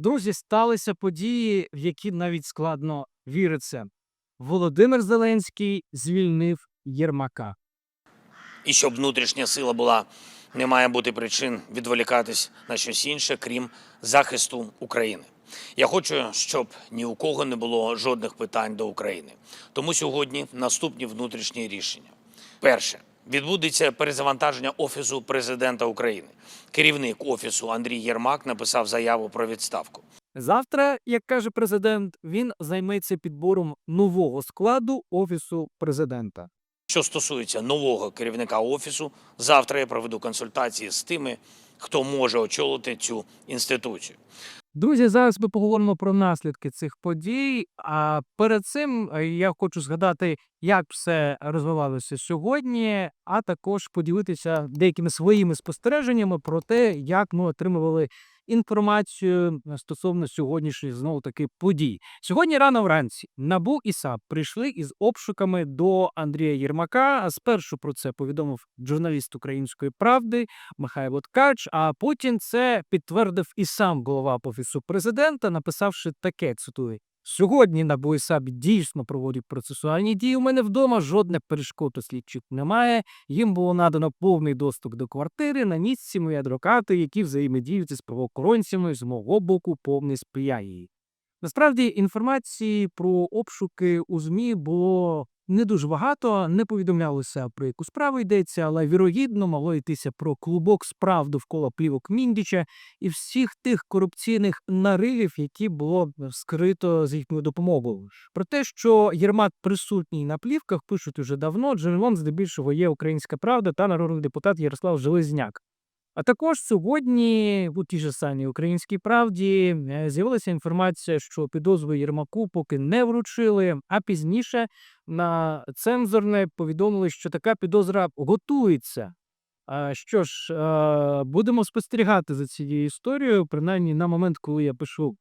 Друзі, сталися події, в які навіть складно віриться. Володимир Зеленський звільнив Єрмака. І щоб внутрішня сила була, не має бути причин відволікатись на щось інше, крім захисту України. Я хочу, щоб ні у кого не було жодних питань до України. Тому сьогодні наступні внутрішні рішення. Перше. Відбудеться перезавантаження Офісу президента України. Керівник Офісу Андрій Єрмак написав заяву про відставку. Завтра, як каже президент, він займеться підбором нового складу офісу президента. Що стосується нового керівника офісу, завтра я проведу консультації з тими, хто може очолити цю інституцію. Друзі, зараз ми поговоримо про наслідки цих подій. А перед цим е, я хочу згадати, як все розвивалося сьогодні, а також поділитися деякими своїми спостереженнями про те, як ми отримували інформацію е, стосовно сьогоднішніх знову таки подій. Сьогодні рано вранці НАБУ і САП прийшли із обшуками до Андрія Єрмака. Спершу про це повідомив журналіст Української правди Михайло Ткач. А потім це підтвердив і сам голова офісу президента, написавши таке цитую. Сьогодні на БОІСАБ дійсно проводять процесуальні дії. У мене вдома жодних перешкод у слідчих немає. Їм було надано повний доступ до квартири. На місці мої адвокати, які взаємодіють з правоохоронцями з мого боку, повне сприяє їй. Насправді інформації про обшуки у ЗМІ було не дуже багато, не повідомлялося про яку справу йдеться, але вірогідно могло йтися про клубок справ довкола плівок Міндіча і всіх тих корупційних наривів, які було скрито з їхньою допомогою. Про те, що Єрмак присутній на плівках, пишуть уже давно. Джерелом здебільшого є українська правда та народний депутат Ярослав Железняк. А також сьогодні у тій же самій українській правді е, з'явилася інформація, що підозру Єрмаку поки не вручили, а пізніше на цензорне повідомили, що така підозра готується. Що ж, е, будемо спостерігати за цією історією. Принаймні, на момент, коли я пишу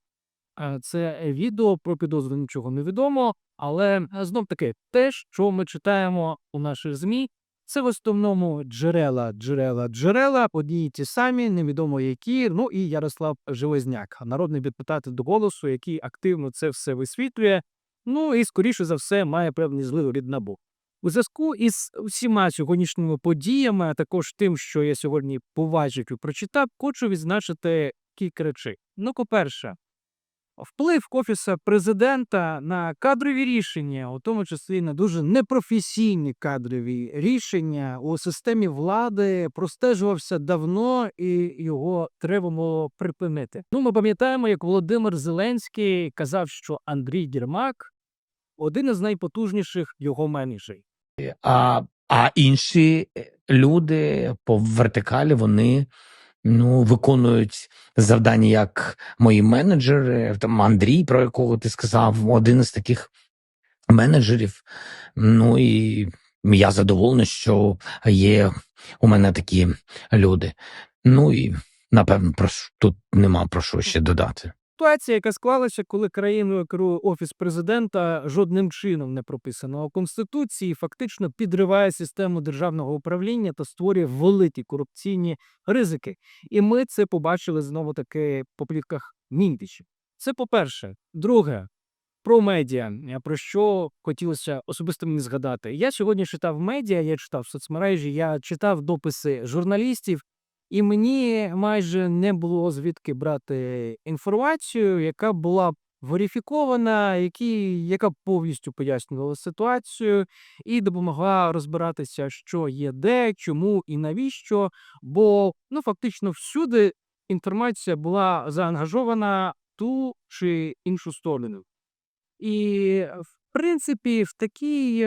е, це відео про підозру, нічого не відомо. Але знов таки, те, що ми читаємо у наших ЗМІ, це в основному джерела, джерела, джерела, події ті самі, невідомо які. Ну і Ярослав Железняк, народний депутат до голосу, який активно це все висвітлює. Ну і скоріше за все має певний злив від набу. У зв'язку із всіма сьогоднішніми подіями, а також тим, що я сьогодні поважив і прочитав, хочу відзначити кілька речей. Ну, по-перше, вплив офіса президента на кадрові рішення, у тому числі на дуже непрофесійні кадрові рішення у системі влади, простежувався давно, і його треба було припинити. Ну, ми пам'ятаємо, як Володимир Зеленський казав, що Андрій Єрмак один із найпотужніших його менеджерів. А, а інші е, люди по вертикалі вони ну, виконують завдання як мої менеджери, там Андрій, про якого ти сказав, один із таких менеджерів. Ну і я задоволений, що є у мене такі люди. Ну і напевно, про тут нема про що ще додати. Ситуація, яка склалася, коли країною керує офіс президента, жодним чином не прописано у конституції, фактично підриває систему державного управління та створює великі корупційні ризики. І ми це побачили знову таки по плівках Міндічі. Це по-перше. Друге, про медіа, е, про що хотілося особисто мені згадати. Я сьогодні читав медіа, я читав соцмережі, я читав дописи журналістів, і мені майже не було звідки брати інформацію, яка була верифікована, які, яка повністю пояснювала ситуацію і допомогла розбиратися, що є де, чому і навіщо. Бо ну фактично всюди інформація була заангажована ту чи іншу сторону. І принципі, в такій,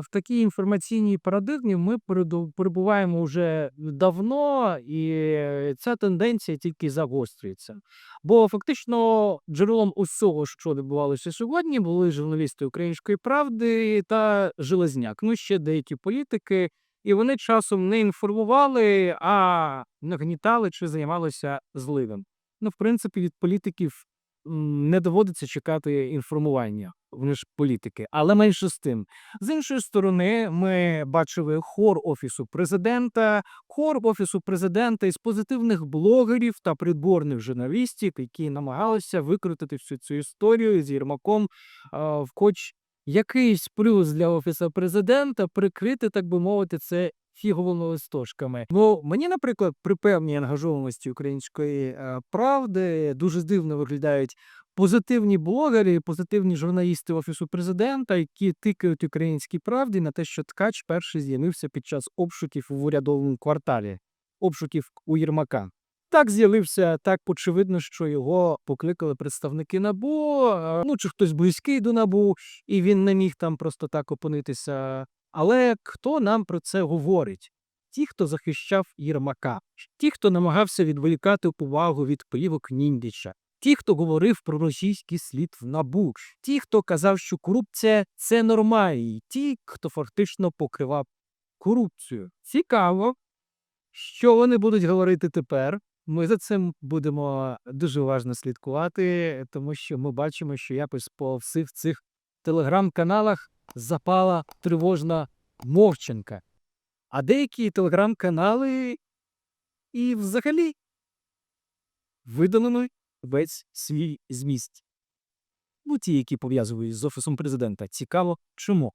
в такій інформаційній парадигмі ми переду- перебуваємо вже давно, і ця тенденція тільки загострюється. Бо фактично джерелом усього, що відбувалося сьогодні, були журналісти Української правди та Железняк. Ну ще деякі політики, і вони часом не інформували, а нагнітали чи займалися зливом. Ну, в принципі, від політиків не доводиться чекати інформування. Вони політики. Але менше з тим. З іншої сторони, ми бачили хор офісу президента, хор офісу президента із позитивних блогерів та придворних журналістів, які намагалися викрутити всю цю історію з Єрмаком в хоч якийсь плюс для офісу президента, прикрити, так би мовити, це фіговими листочками. Ну мені, наприклад, при певній ангажованості української е, правди дуже дивно виглядають позитивні блогери, позитивні журналісти офісу президента, які тикають українській правді на те, що ткач перший з'явився під час обшуків в урядовому кварталі, обшуків у Єрмака. Так з'явився, так очевидно, що його покликали представники НАБУ, е, ну чи хтось близький до НАБУ, і він не міг там просто так опинитися. Але хто нам про це говорить? Ті, хто захищав Єрмака, ті, хто намагався відволікати увагу від плівок Ніндіча, ті, хто говорив про російський слід в НАБУ, ті, хто казав, що корупція це нормально, і ті, хто фактично покривав корупцію. Цікаво, що вони будуть говорити тепер. Ми за цим будемо дуже уважно слідкувати, тому що ми бачимо, що якось по всіх цих телеграм-каналах запала тривожна мовчанка. А деякі телеграм-канали і взагалі видалено весь свій зміст. Ну, ті, які пов'язують з офісом президента. Цікаво, чому.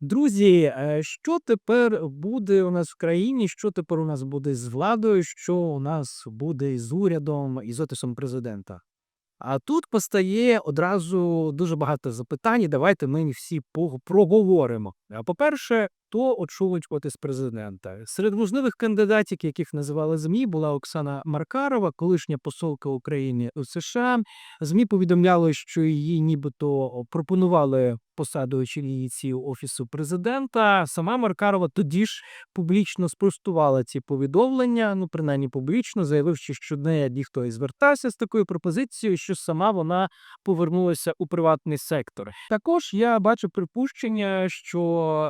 Друзі, е, що тепер буде у нас в країні? Що тепер у нас буде з владою? Що у нас буде з урядом і з офісом президента? А тут постає одразу дуже багато запитань. Давайте ми всі проговоримо. А По-перше, хто очолить з президента? Серед можливих кандидатів, яких називали ЗМІ, була Оксана Маркарова, колишня посолка України у США. ЗМІ повідомляли, що її нібито пропонували посаду очільниці офісу президента. Сама Маркарова тоді ж публічно спростувала ці повідомлення. Ну, принаймні публічно, заявивши, що неї ніхто і звертався з такою пропозицією, що сама вона повернулася у приватний сектор. Також я бачу припущення, що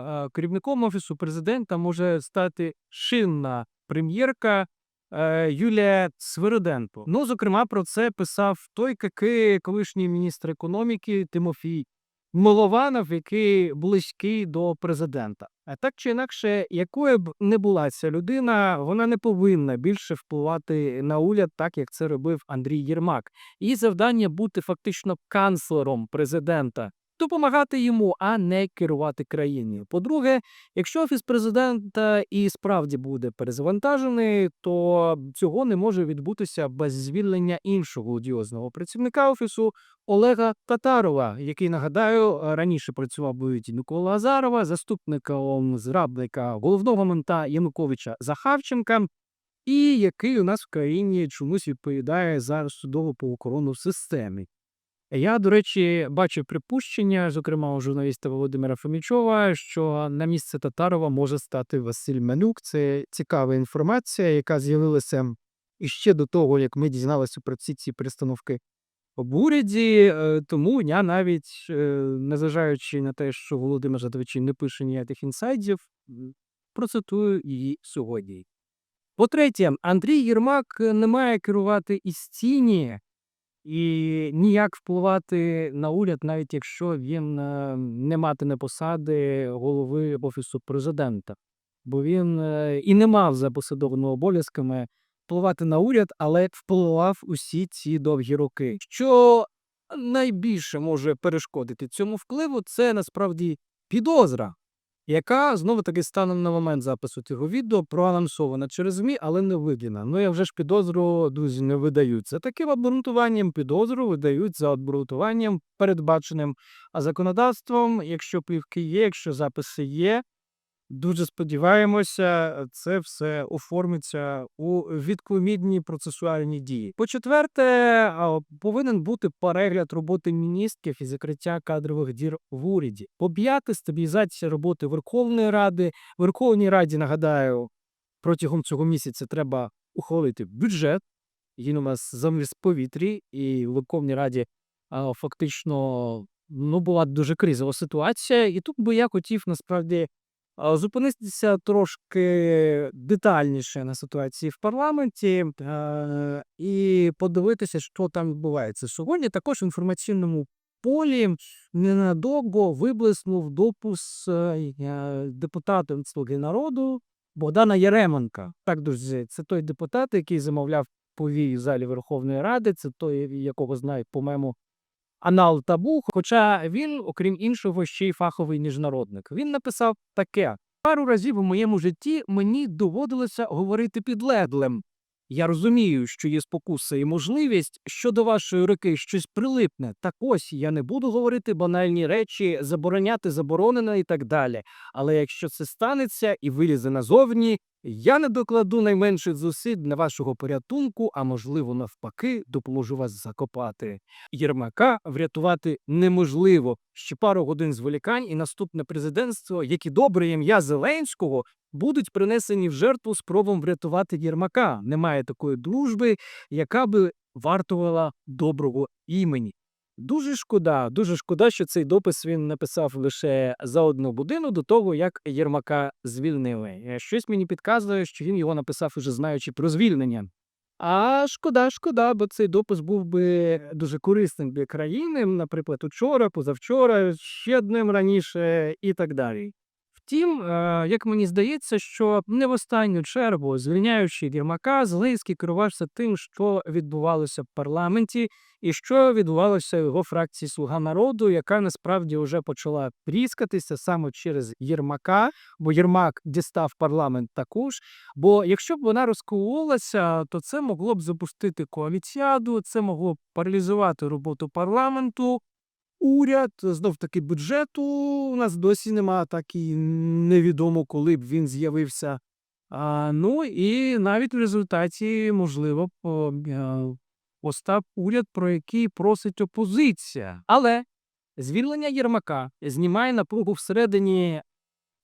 е, керівником офісу президента може стати шинна прем'єрка. е, Юлія Свириденко. Ну, зокрема, про це писав той какий колишній міністр економіки Тимофій Милованов, який близький до президента. А так чи інакше, якою б не була ця людина, вона не повинна більше впливати на уряд, так як це робив Андрій Єрмак. Її завдання бути фактично канцлером президента, допомагати йому, а не керувати країною. По-друге, якщо офіс президента і справді буде перезавантажений, то цього не може відбутися без звільнення іншого одіозного працівника офісу Олега Татарова, який нагадаю раніше працював уряді Микола Азарова, заступником зрадника головного мента Януковича Захарченка. І який у нас в країні чомусь відповідає за судову правоохоронну системі. Я, до речі, бачив припущення, зокрема у журналіста Володимира Фомічова, що на місце Татарова може стати Василь Манюк. Це цікава інформація, яка з'явилася іще до того, як ми дізналися про ці ці перестановки в уряді. Е, Тому я навіть, е, незважаючи на те, що Володимир Жадовичі не пише ніяких інсайдів, процитую її сьогодні. По-третє, Андрій Єрмак не має керувати із тіні і ніяк впливати на уряд, навіть якщо він е, не матиме посади голови офісу президента, бо він е, і не мав за посадовими обов'язками впливати на уряд, але впливав усі ці довгі роки. Що найбільше може перешкодити цьому впливу, це насправді підозра, яка знову таки станом на момент запису цього відео проанонсована через ЗМІ, але не видана. Ну я вже ж підозру друзі не видають. За таким обґрунтуванням підозру видають за обґрунтуванням, передбаченим законодавством, якщо плівки є, якщо записи є. Дуже сподіваємося, це все оформиться у відповідні процесуальні дії. По-четверте, повинен бути перегляд роботи міністрів і закриття кадрових дір в уряді. По-п'яте, стабілізація роботи Верховної Ради. Верховній Раді нагадаю, протягом цього місяця треба ухвалити бюджет. Він у нас замість повітрі, і в Верховній Раді фактично ну, була дуже кризова ситуація. І тут би я хотів насправді зупинитися трошки детальніше на ситуації в парламенті е, і подивитися, що там відбувається. Сьогодні також в інформаційному полі ненадовго виблиснув допус е, депутата «Слуги народу» Богдана Яременка. Так, друзі, це той депутат, який замовляв повій в залі Верховної Ради, це той, якого знають по мему Анал Табу. Хоча він, окрім іншого, ще й фаховий міжнародник. Він написав таке: пару разів у моєму житті мені доводилося говорити підлеглим. Я розумію, що є спокуса і можливість, що до вашої руки щось прилипне. Так ось я не буду говорити банальні речі, забороняти заборонене і так далі. Але якщо це станеться і вилізе назовні, я не докладу найменших зусиль для вашого порятунку, а можливо, навпаки, допоможу вас закопати. Єрмака врятувати неможливо. Ще пару годин зволікань, і наступне президентство, як і добре ім'я Зеленського, будуть принесені в жертву спробам врятувати Єрмака. Немає такої дружби, яка би вартувала доброго імені. Дуже шкода, дуже шкода, що цей допис він написав лише за одну годину до того, як Єрмака звільнили. Е, Щось мені підказує, що він його написав уже знаючи про звільнення. А шкода, шкода, бо цей допис був би дуже корисним для країни, наприклад, учора, позавчора, ще днем раніше і так далі. Втім, е, як мені здається, що не в останню чергу, звільняючи Єрмака, Зеленський керувався тим, що відбувалося в парламенті, і що відбувалося в його фракції Слуга народу, яка насправді вже почала тріскатися саме через Єрмака, бо Єрмак дістав парламент також. Бо якщо б вона розкололася, то це могло б запустити коаліціаду, це могло б паралізувати роботу парламенту. Уряд, знов таки бюджету у нас досі нема, так і невідомо, коли б він з'явився. А, ну і навіть в результаті, можливо, е, постав уряд, про який просить опозиція. Але звільнення Єрмака знімає напругу всередині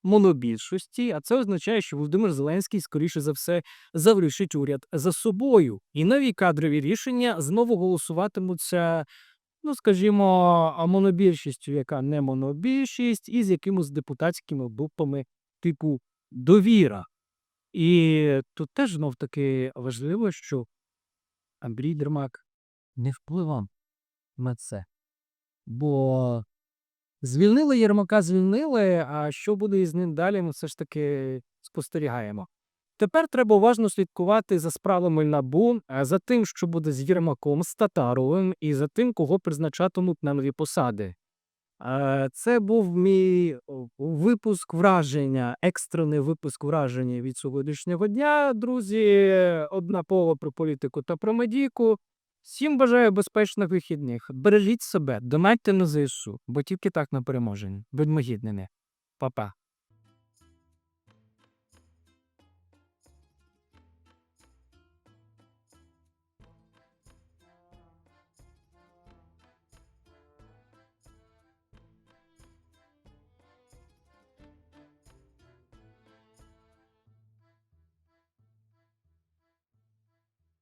монобільшості, а це означає, що Володимир Зеленський, скоріше за все, завершить уряд за собою. І нові кадрові рішення знову голосуватимуться ну, скажімо, монобільшістю, яка не монобільшість, і з якимось депутатськими групами типу довіра. І тут теж знов таки важливо, що Андрій Дермак не впливав на це. Бо звільнили Єрмака, звільнили, а що буде із ним далі, ми все ж таки спостерігаємо. Тепер треба уважно слідкувати за справами НАБУ, за тим, що буде з Єрмаком, з Татаровим, і за тим, кого призначатимуть на нові посади. Е, Це був мій випуск враження, екстрений випуск враження від сьогоднішнього дня. Друзі, одна про політику та про медійку. Всім бажаю безпечних вихідних. Бережіть себе, донатьте на ЗСУ, бо тільки так ми переможемо. Будьмо гідними. Па-па.